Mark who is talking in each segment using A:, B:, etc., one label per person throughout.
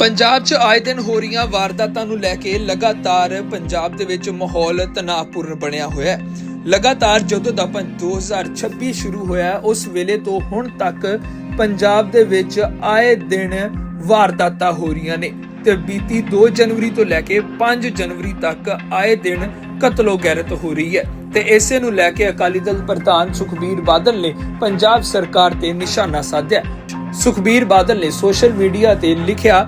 A: ਪੰਜਾਬ 'ਚ ਆਏ ਦਿਨ ਹੋ ਰਹੀਆਂ ਵਾਰਦਾਤਾਂ ਨੂੰ ਲੈ ਕੇ ਲਗਾਤਾਰ ਪੰਜਾਬ ਦੇ ਵਿੱਚ ਮਾਹੌਲ ਤਣਾਅਪੂਰਨ ਬਣਿਆ ਹੋਇਆ ਹੈ। ਲਗਾਤਾਰ ਜਦੋਂ ਦਾ 2026 ਸ਼ੁਰੂ ਹੋਇਆ ਉਸ ਵੇਲੇ ਤੋਂ ਹੁਣ ਤੱਕ ਪੰਜਾਬ ਦੇ ਵਿੱਚ ਆਏ ਦਿਨ ਵਾਰਦਾਤਾਂ ਹੋ ਰਹੀਆਂ ਨੇ ਤੇ ਬੀਤੀ 2 ਜਨਵਰੀ ਤੋਂ ਲੈ ਕੇ 5 ਜਨਵਰੀ ਤੱਕ ਆਏ ਦਿਨ ਕਤਲੋ ਗੈਰਤ ਹੋ ਰਹੀ ਹੈ ਤੇ ਇਸੇ ਨੂੰ ਲੈ ਕੇ ਅਕਾਲੀ ਦਲ ਪ੍ਰਧਾਨ ਸੁਖਬੀਰ ਬਾਦਲ ਨੇ ਪੰਜਾਬ ਸਰਕਾਰ ਤੇ ਨਿਸ਼ਾਨਾ ਸਾਧਿਆ। ਸੁਖਬੀਰ ਬਾਦਲ ਨੇ ਸੋਸ਼ਲ ਮੀਡੀਆ ਤੇ ਲਿਖਿਆ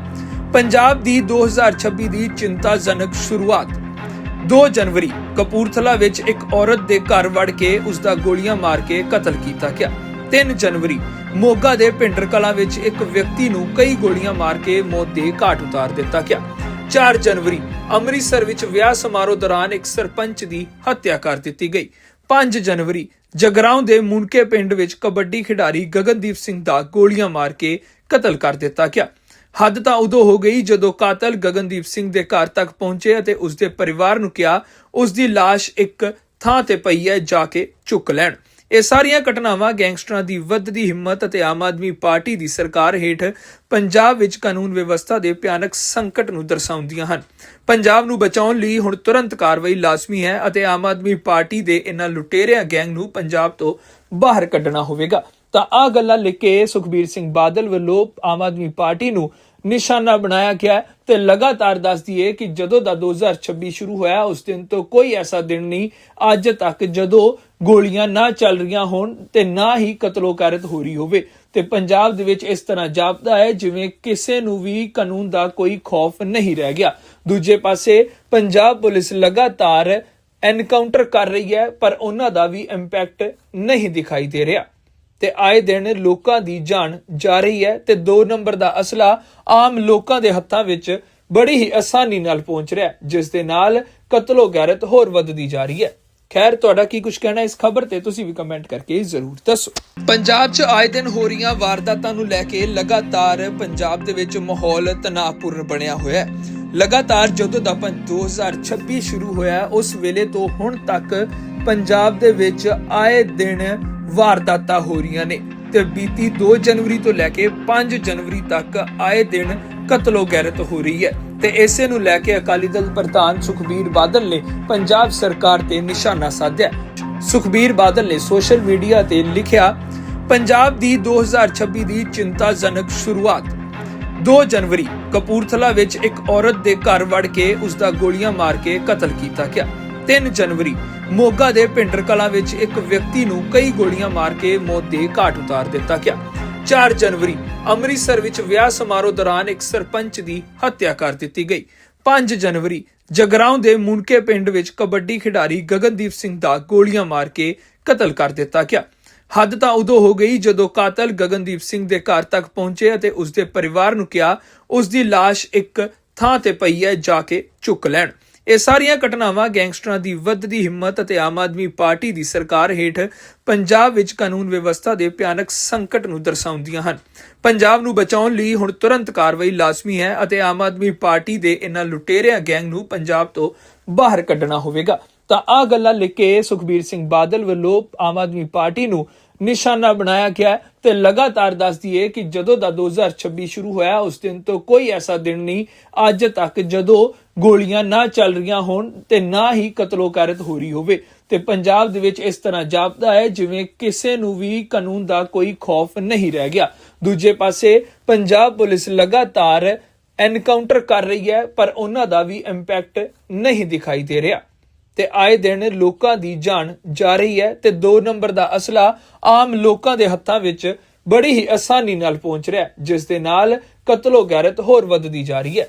A: ਪੰਜਾਬ ਦੀ 2026 ਦੀ ਚਿੰਤਾਜਨਕ ਸ਼ੁਰੂਆਤ। 2 ਜਨਵਰੀ, ਕਪੂਰਥਲਾ ਵਿੱਚ ਇੱਕ ਔਰਤ ਦੇ ਘਰ ਵੜ ਕੇ ਉਸ ਦਾ ਗੋਲੀਆਂ ਮਾਰ ਕੇ ਕਤਲ ਕੀਤਾ ਗਿਆ। 3 ਜਨਵਰੀ, ਮੋਗਾ ਦੇ ਪਿੰਡਰ ਕਲਾ ਵਿੱਚ ਇੱਕ ਵਿਅਕਤੀ ਨੂੰ ਕਈ ਗੋਲੀਆਂ ਮਾਰ ਕੇ ਮੌਤ ਦੇ ਘਾਟ ਉਤਾਰ ਦਿੱਤਾ ਗਿਆ। 4 ਜਨਵਰੀ, ਅੰਮ੍ਰਿਤਸਰ ਵਿੱਚ ਵਿਆਹ ਸਮਾਰੋਹ ਦੌਰਾਨ ਇੱਕ ਸਰਪੰਚ ਦੀ ਹੱਤਿਆ ਕਰ ਦਿੱਤੀ ਗਈ। 5 ਜਨਵਰੀ, ਜਗਰਾਉਂ ਦੇ ਮੁਨਕੇ ਪਿੰਡ ਵਿੱਚ ਕਬੱਡੀ ਖਿਡਾਰੀ ਗਗਨਦੀਪ ਸਿੰਘ ਦਾ ਗੋਲੀਆਂ ਮਾਰ ਕੇ ਕਤਲ ਕਰ ਦਿੱਤਾ ਗਿਆ। ਹੱਦ ਤਾਂ ਉਦੋਂ ਹੋ ਗਈ ਜਦੋਂ ਕਾਤਲ ਗਗਨਦੀਪ ਸਿੰਘ ਦੇ ਘਰ ਤੱਕ ਪਹੁੰਚੇ ਅਤੇ ਉਸ ਦੇ ਪਰਿਵਾਰ ਨੂੰ ਕਿਹਾ ਉਸ ਦੀ ਲਾਸ਼ ਇੱਕ ਥਾਂ ਤੇ ਪਈ ਹੈ, ਜਾ ਕੇ ਚੁੱਕ ਲੈਣ। ਇਹ ਸਾਰੀਆਂ ਘਟਨਾਵਾਂ ਗੈਂਗਸਟਰਾਂ ਦੀ ਵੱਧਦੀ ਹਿੰਮਤ ਅਤੇ ਆਮ ਆਦਮੀ ਪਾਰਟੀ ਦੀ ਸਰਕਾਰ ਹੇਠ ਪੰਜਾਬ ਵਿੱਚ ਕਾਨੂੰਨ ਵਿਵਸਥਾ ਦੇ ਭਿਆਨਕ ਸੰਕਟ ਨੂੰ ਦਰਸਾਉਂਦੀਆਂ ਹਨ। ਪੰਜਾਬ ਨੂੰ ਬਚਾਉਣ ਲਈ ਹੁਣ ਤੁਰੰਤ ਕਾਰਵਾਈ ਲਾਜ਼ਮੀ ਹੈ ਅਤੇ ਆਮ ਆਦਮੀ ਪਾਰਟੀ ਦੇ ਇਹਨਾਂ ਲੁਟੇਰਿਆਂ ਗੈਂਗ ਨੂੰ ਪੰਜਾਬ ਤੋਂ ਬਾਹਰ ਕੱਢਣਾ ਹੋਵੇਗਾ। ਤਾਂ ਆ ਗੱਲਾਂ ਲਿਖ ਕੇ ਸੁਖਬੀਰ ਸਿੰਘ ਬਾਦਲ ਵੱਲੋਂ ਆਮ ਆਦਮੀ ਪਾਰਟੀ ਨੂੰ ਨਿਸ਼ਾਨਾ ਬਣਾਇਆ ਗਿਆ ਤੇ ਲਗਾਤਾਰ ਦੱਸਦੀ ਹੈ ਕਿ ਜਦੋਂ ਦਾ 2026 ਸ਼ੁਰੂ ਹੋਇਆ, ਉਸ ਦਿਨ ਤੋਂ ਕੋਈ ਐਸਾ ਦਿਨ ਨਹੀਂ, ਅੱਜ ਤੱਕ ਜਦੋਂ ਗੋਲੀਆਂ ਨਾ ਚੱਲ ਰਹੀਆਂ ਹੋਣ ਤੇ ਨਾ ਹੀ ਕਤਲੋਕਾਰਤ ਹੋ ਰਹੀ ਹੋਵੇ। ਤੇ ਪੰਜਾਬ ਦੇ ਵਿੱਚ ਇਸ ਤਰ੍ਹਾਂ ਜਾਪਦਾ ਹੈ ਜਿਵੇਂ ਕਿਸੇ ਨੂੰ ਵੀ ਕਾਨੂੰਨ ਦਾ ਕੋਈ ਖੌਫ ਨਹੀਂ ਰਹਿ ਗਿਆ। ਦੂਜੇ ਪਾਸੇ ਪੰਜਾਬ ਪੁਲਿਸ ਲਗਾਤਾਰ ਐਨਕਾਊਂਟਰ ਕਰ ਰਹੀ ਹੈ, ਪਰ ਉਹਨਾਂ ਦਾ ਵੀ ਇੰਪੈਕਟ ਨਹੀਂ ਦਿਖਾਈ ਦੇ ਰਿਹਾ। ਤੇ ਆਏ ਦਿਨ ਲੋਕਾਂ ਦੀ ਜਾਨ ਜਾ ਰਹੀ ਹੈ ਤੇ 2 ਨੰਬਰ ਦਾ ਅਸਲਾ ਆਮ ਲੋਕਾਂ ਦੇ ਹੱਥਾਂ ਵਿੱਚ ਬੜੀ ਹੀ ਆਸਾਨੀ ਨਾਲ ਪਹੁੰਚ ਰਿਹਾ ਜਿਸ ਦੇ ਨਾਲ ਕਤਲੋ ਗੈਰਤ ਹੋਰ ਵੱਧਦੀ ਜਾ ਰਹੀ ਹੈ। ਖੈਰ, ਤੁਹਾਡਾ ਕੀ ਕੁਝ ਕਹਿਣਾ ਇਸ ਖਬਰ ਤੇ? ਤੁਸੀਂ ਵੀ ਕਮੈਂਟ ਕਰਕੇ ਜ਼ਰੂਰ ਦੱਸੋ। ਪੰਜਾਬ 'ਚ ਆਏ ਦਿਨ ਹੋ ਰਹੀਆਂ ਵਾਰਦਾਤਾਂ ਨੂੰ ਲੈ ਕੇ ਲਗਾਤਾਰ ਪੰਜਾਬ ਦੇ ਵਿੱਚ ਮਾਹੌਲ ਤਣਾਅਪੂਰਨ ਬਣਿਆ ਹੋਇਆ ਹੈ। ਲਗਾਤਾਰ ਜਦੋਂ ਦਾ ਪੰ 2026 ਸ਼ੁਰੂ ਹੋਇਆ, ਉਸ ਵੇਲੇ ਤੋਂ ਹੁਣ ਤੱਕ ਪੰਜਾਬ ਦੇ ਵਿੱਚ ਆਏ ਦਿਨ ਵਾਰਦਾਤਾਂ ਹੋ ਰਹੀਆਂ ਨੇ ਤੇ ਬੀਤੀ 2 ਜਨਵਰੀ ਤੋਂ ਲੈ ਕੇ 5 ਜਨਵਰੀ ਤੱਕ ਆਏ ਦਿਨ ਕਤਲੋ ਗੈਰਤ ਹੋ ਰਹੀ ਹੈ ਤੇ ਇਸੇ ਨੂੰ ਲੈ ਕੇ ਅਕਾਲੀ ਦਲ ਪ੍ਰਧਾਨ ਸੁਖਬੀਰ ਬਾਦਲ ਨੇ ਪੰਜਾਬ ਸਰਕਾਰ ਤੇ ਨਿਸ਼ਾਨਾ ਸਾਧਿਆ। ਸੁਖਬੀਰ ਬਾਦਲ ਨੇ ਸੋਸ਼ਲ ਮੀਡੀਆ ਤੇ ਲਿਖਿਆ, ਪੰਜਾਬ ਦੀ 2026 ਦੀ ਚਿੰਤਾਜਨਕ ਸ਼ੁਰੂਆਤ। 2 ਜਨਵਰੀ ਕਪੂਰਥਲਾ ਵਿੱਚ ਇੱਕ ਔਰਤ ਦੇ ਘਰ ਵੜ ਕੇ ਉਸ ਦਾ ਗੋਲੀਆਂ ਮਾਰ ਕੇ ਕਤਲ ਕੀਤਾ ਗਿਆ। 3 ਜਨਵਰੀ, ਮੋਗਾ ਦੇ ਪਿੰਡਰ ਕਲਾ ਵਿੱਚ ਇੱਕ ਵਿਅਕਤੀ ਨੂੰ ਕਈ ਗੋਲੀਆਂ ਮਾਰ ਕੇ ਮੌਤ ਦੇ ਘਾਟ ਉਤਾਰ ਦਿੱਤਾ ਗਿਆ। 4 ਜਨਵਰੀ, ਅੰਮ੍ਰਿਤਸਰ ਵਿੱਚ ਵਿਆਹ ਸਮਾਰੋਹ ਦੌਰਾਨ ਇੱਕ ਸਰਪੰਚ ਦੀ ਹੱਤਿਆ ਕਰ ਦਿੱਤੀ ਗਈ। 5 ਜਨਵਰੀ, ਜਗਰਾਉਂ ਦੇ ਮੁਨਕੇ ਪਿੰਡ ਵਿੱਚ ਕਬੱਡੀ ਖਿਡਾਰੀ ਗਗਨਦੀਪ ਸਿੰਘ ਦਾ ਗੋਲੀਆਂ ਮਾਰ ਕੇ ਕਤਲ ਕਰ ਦਿੱਤਾ ਗਿਆ। ਹੱਦ ਤਾਂ ਉਦੋਂ ਹੋ ਗਈ ਜਦੋਂ ਕਾਤਲ ਗਗਨਦੀਪ ਸਿੰਘ ਦੇ ਘਰ ਤੱਕ ਪਹੁੰਚੇ ਅਤੇ ਉਸ ਦੇ ਪਰਿਵਾਰ ਨੂੰ ਕਿਹਾ ਉਸ ਦੀ ਲਾਸ਼ ਇੱਕ ਥਾਂ ਤੇ ਪਈ ਹੈ, ਜਾ ਕੇ ਚੁੱਕ ਲੈਣ। ਇਹ ਸਾਰੀਆਂ ਘਟਨਾਵਾਂ ਗੈਂਗਸਟਰਾਂ ਦੀ ਵੱਧਦੀ ਹਿੰਮਤ ਅਤੇ ਆਮ ਆਦਮੀ ਪਾਰਟੀ ਦੀ ਸਰਕਾਰ ਹੇਠ ਪੰਜਾਬ ਵਿੱਚ ਕਾਨੂੰਨ ਵਿਵਸਥਾ ਦੇ ਭਿਆਨਕ ਸੰਕਟ ਨੂੰ ਦਰਸਾਉਂਦੀਆਂ ਹਨ। ਪੰਜਾਬ ਨੂੰ ਬਚਾਉਣ ਲਈ ਹੁਣ ਤੁਰੰਤ ਕਾਰਵਾਈ ਲਾਜ਼ਮੀ ਹੈ ਅਤੇ ਆਮ ਆਦਮੀ ਪਾਰਟੀ ਦੇ ਇਨ੍ਹਾਂ ਲੁਟੇਰਿਆਂ ਗੈਂਗ ਨੂੰ ਪੰਜਾਬ ਤੋਂ ਬਾਹਰ ਕੱਢਣਾ ਹੋਵੇਗਾ। ਤਾਂ ਆ ਗੱਲਾਂ ਲਿਖ ਕੇ ਸੁਖਬੀਰ ਸਿੰਘ ਬਾਦਲ ਵੱਲੋਂ ਆਮ ਆਦਮੀ ਪਾਰਟੀ ਨੂੰ ਨਿਸ਼ਾਨਾ ਬਣਾਇਆ ਗਿਆ ਹੈ ਤੇ ਲਗਾਤਾਰ ਦੱਸਦੀ ਹੈ ਕਿ ਜਦੋਂ ਦਾ 2026 ਸ਼ੁਰੂ ਹੋਇਆ, ਉਸ ਦਿਨ ਤੋਂ ਕੋਈ ਐਸਾ ਦਿਨ ਨਹੀਂ, ਅੱਜ ਤੱਕ ਜਦੋਂ ਗੋਲੀਆਂ ਨਾ ਚੱਲ ਰਹੀਆਂ ਹੋਣ ਤੇ ਨਾ ਹੀ ਕਤਲੋਕਾਰਤ ਹੋ ਰਹੀ ਹੋਵੇ। ਤੇ ਪੰਜਾਬ ਦੇ ਵਿੱਚ ਇਸ ਤਰ੍ਹਾਂ ਜਾਪਦਾ ਹੈ ਜਿਵੇਂ ਕਿਸੇ ਨੂੰ ਵੀ ਕਾਨੂੰਨ ਦਾ ਕੋਈ ਖੌਫ ਨਹੀਂ ਰਹਿ ਗਿਆ। ਦੂਜੇ ਪਾਸੇ ਪੰਜਾਬ ਪੁਲਿਸ ਲਗਾਤਾਰ ਐਨਕਾਊਂਟਰ ਕਰ ਰਹੀ ਹੈ, ਪਰ ਉਹਨਾਂ ਦਾ ਵੀ ਇੰਪੈਕਟ ਨਹੀਂ ਦਿਖਾਈ ਦੇ ਰਿਹਾ। ਤੇ ਆਏ ਦਿਨ ਲੋਕਾਂ ਦੀ ਜਾਨ ਜਾ ਰਹੀ ਹੈ ਤੇ 2 ਨੰਬਰ ਦਾ ਅਸਲਾ ਆਮ ਲੋਕਾਂ ਦੇ ਹੱਥਾਂ ਵਿੱਚ ਬੜੀ ਹੀ ਆਸਾਨੀ ਨਾਲ ਪਹੁੰਚ ਰਿਹਾ ਜਿਸ ਦੇ ਨਾਲ ਕਤਲੋ ਗੈਰਤ ਹੋਰ ਵੱਧਦੀ ਜਾ ਰਹੀ ਹੈ।